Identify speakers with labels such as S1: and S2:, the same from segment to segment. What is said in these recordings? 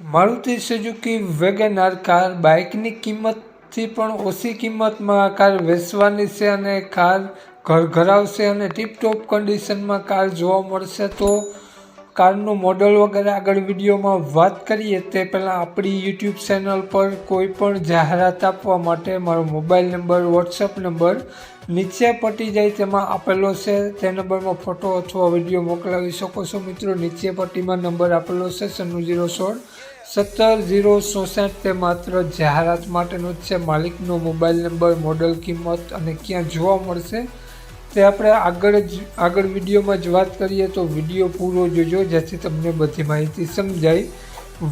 S1: Maruti Suzuki WagonR car બાઇકની કિંમતથી પણ ઓછી કિંમતમાં આ કાર વેચવાની છે અને કાર ઘર ઘરાવશે અને ટીપટોપ કન્ડિશનમાં કાર જોવા મળશે તો કારનું મોડલ વગેરે આગળ વિડીયોમાં વાત કરીએ, તે પહેલાં આપણી યુટ્યુબ ચેનલ પર કોઈ પણ જાહેરાત આપવા માટે મારો મોબાઈલ નંબર વોટ્સઅપ નંબર નીચે પટી જાય તેમાં આપેલો છે. તે નંબરમાં ફોટો અથવા વીડિયો મોકલાવી શકો છો મિત્રો. નીચે પટ્ટીમાં નંબર આપેલો છે સન્નુ જીરો સોળ સત્તર ઝીરો ચોસઠ. તે માત્ર જાહેરાત માટેનો જ છે. માલિકનો મોબાઈલ નંબર મોડલ કિંમત અને ક્યાં જોવા મળશે તે આપણે આગળ જ, આગળ વિડીયોમાં જ વાત કરીએ તો વીડિયો પૂરો જોજો, જેથી તમને બધી માહિતી સમજાય.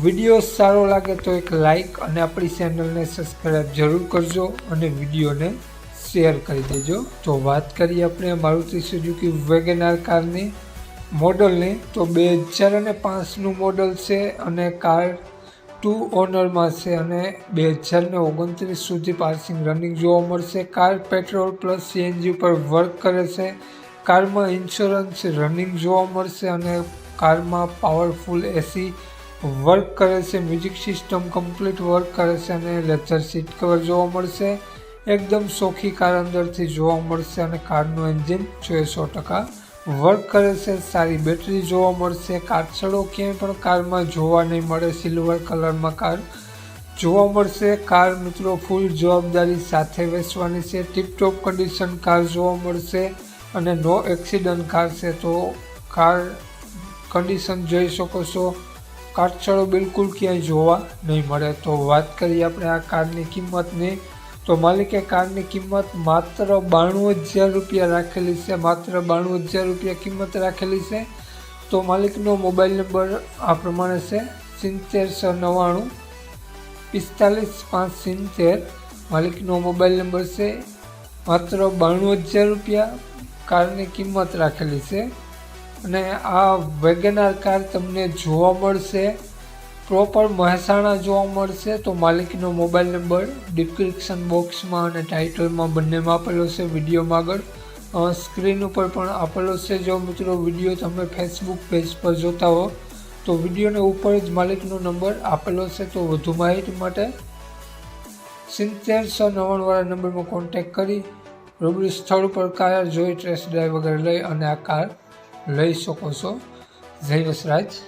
S1: વીડિયો સારો લાગે તો એક લાઇક અને આપણી ચેનલને સબસ્ક્રાઈબ જરૂર કરજો અને વિડીયોને શેર કરી દેજો. તો વાત કરીએ આપણે મારુતિ સુઝુકી વેગેનાર કારની મોડલની. તો બે હજાર અને પાંચનું મોડલ છે અને કાર ટુ ઓનરમાં છે અને બે હજાર ને ઓગણત્રીસ સુધી પાર્સિંગ રનિંગ જોવા મળશે. કાર પેટ્રોલ પ્લસ સીએનજી ઉપર વર્ક કરે છે. કારમાં ઇન્સ્યોરન્સ રનિંગ જોવા મળશે અને કારમાં પાવરફુલ એસી વર્ક કરે છે. મ્યુઝિક સિસ્ટમ કમ્પ્લીટ વર્ક કરે છે અને લેધર સીટ કવર જોવા મળશે. એકદમ સોખી કાર અંદરથી જોવા મળશે અને કારનું એન્જિન છસો ટકા વર્ક કરે છે, સારી બેટરી જોવા મળશે કાચળો ક્યાંય પણ કારમાં જોવા નહીં મળે, સિલ્વર કલરમાં કાર જોવા મળશે. કાર મિત્રો ફૂલ જવાબદારી સાથે વેચવાની છે ટીપટોપ કન્ડિશન કાર જોવા મળશે અને નો એક્સિડન્ટ કાર છે. તો કાર કન્ડિશન જોઈ શકો છો કાચળો બિલકુલ ક્યાંય જોવા નહીં મળે. તો વાત કરીએ આપણે આ કારની કિંમતની. તો માલિકે કારની કિંમત માત્ર બાણું હજાર રૂપિયા રાખેલી છે. માત્ર બાણું હજાર રૂપિયા કિંમત રાખેલી છે. તો માલિકનો મોબાઈલ નંબર આ પ્રમાણે છે. સિત્તેર સો નવ્વાણું પિસ્તાલીસ પાંચ સિત્તેર. માલિકનો મોબાઈલ નંબર છે. માત્ર બાણું હજાર રૂપિયા કારની કિંમત રાખેલી છે. અને આ વેગેનાર કાર તમને જોવા મળશે. પ્રોપર મહેસાણા જોવા મળશે તો માલિકનો મોબાઈલ નંબર ડિસ્ક્રિપ્શન બોક્સમાં અને ટાઇટલમાં બંનેમાં આપેલો છે. વિડીયોમાં આગળ સ્ક્રીન ઉપર પણ આપેલો છે. જો મિત્રો વીડિયો તમે ફેસબુક પેજ પર જોતા હો, તો વિડીયોને ઉપર જ માલિકનો નંબર આપેલો છે. તો વધુ માહિતી માટે સિત્તેરસો નવ્વાણુંવાળા નંબરમાં કોન્ટેક કરી, રૂબરૂ સ્થળ ઉપર કાર જોઈ ટ્રેસ ડ્રાઈવ વગેરે લઈ અને આ કાર લઈ શકો છો. જય વસરાજ.